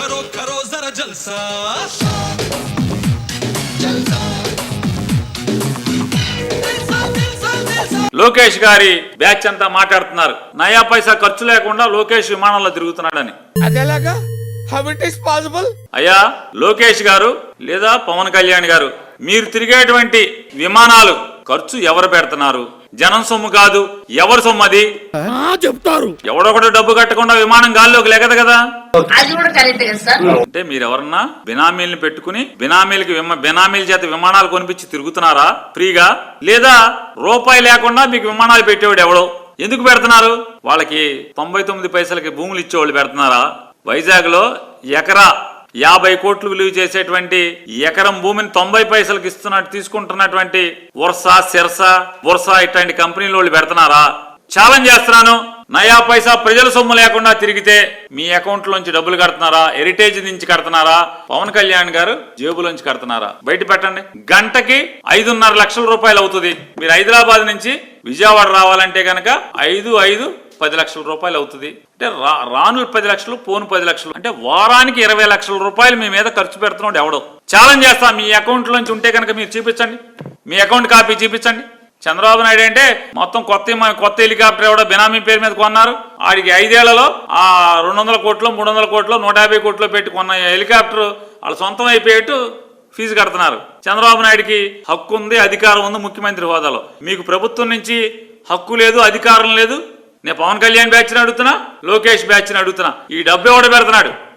करो करो जरा जलसा లోకేష్ గారి బ్యాచ్ అంతా మాట్లాడుతున్నారు నయా పైసా ఖర్చు లేకుండా లోకేష్ విమానంలో తిరుగుతున్నాడని అదేలాగా హౌ ఇట్ ఈస్ పాసిబుల్ అయ్యా లోకేష్ గారు లేదా పవన్ కళ్యాణ్ గారు మీరు తిరిగేటువంటి విమానాలు ఖర్చు ఎవరు పెడుతున్నారు జనం సొమ్ము కాదు ఎవరి సొమ్ము అది చెప్తారు ఎవడొకడు డబ్బు కట్టకుండా విమానం గాల్లోకి లెగదు కదా అది కూడా కరెక్ట్ కదా సార్? అంటే మీరు ఎవరన్నా బినామీల్ని పెట్టుకుని బినామీలకి బినామీల చేత విమానాలు కొనిపించి తిరుగుతున్నారా? ఫ్రీగా? లేదా రూపాయి లేకుండా మీకు విమానాలు పెట్టేవాడు ఎవడో? ఎందుకు పెడుతున్నారు? వాళ్ళకి తొంభై తొమ్మిది పైసలకి భూములు ఇచ్చేవాళ్ళు పెడుతున్నారా? వైజాగ్లో ఎకరా యాభై కోట్లు విలువ చేసేటువంటి ఎకరం భూమిని తొంభై పైసలకి ఇస్తున్నట్టు తీసుకుంటున్నటువంటి వర్సా సిరస బుర్సా ఇట్లాంటి కంపెనీలు వాళ్ళు పెడుతున్నారా? ఛాలెంజ్ చేస్తున్నాను. నయా పైసా ప్రజల సొమ్ము లేకుండా తిరిగితే మీ అకౌంట్ లోంచి డబ్బులు కడుతున్నారా? హెరిటేజ్ నుంచి కడుతున్నారా? పవన్ కళ్యాణ్ గారు జేబులోంచి కడుతున్నారా? బయట పెట్టండి. గంటకి ఐదున్నర లక్షల రూపాయలు అవుతుంది. మీరు హైదరాబాద్ నుంచి విజయవాడ రావాలంటే గనక ఐదు ఐదు పది లక్షల రూపాయలు అవుతుంది. అంటే రా రాను పది లక్షలు పోను పది లక్షలు. అంటే వారానికి ఇరవై లక్షల రూపాయలు మీ మీద ఖర్చు పెడుతున్నాడు ఎవడో. ఛాలెంజ్ చేస్తా. మీ అకౌంట్ లోంచి ఉంటే కనుక మీరు చూపించండి. మీ అకౌంట్ కాపీ చూపించండి. చంద్రబాబు నాయుడు అంటే మొత్తం కొత్త కొత్త హెలికాప్టర్ ఎవడో బినామీ పేరు మీద కొన్నారు. ఆడికి ఐదేళ్ళలో ఆ రెండు వందల కోట్లు మూడు వందల కోట్లు నూట యాభై కోట్లు పెట్టి కొన్న హెలికాప్టర్ వాళ్ళ సొంతం అయిపోయేట్టు ఫీజు కడుతున్నారు. చంద్రబాబు నాయుడికి హక్కు ఉంది అధికారం ఉంది ముఖ్యమంత్రి హోదాలో. మీకు ప్రభుత్వం నుంచి హక్కు లేదు అధికారం లేదు. నేను పవన్ కళ్యాణ్ బ్యాచ్ని అడుగుతున్నా లోకేష్ బ్యాచ్ని అడుగుతున్నా. ఈ డబ్బు ఎవడ పెడుతున్నాడు?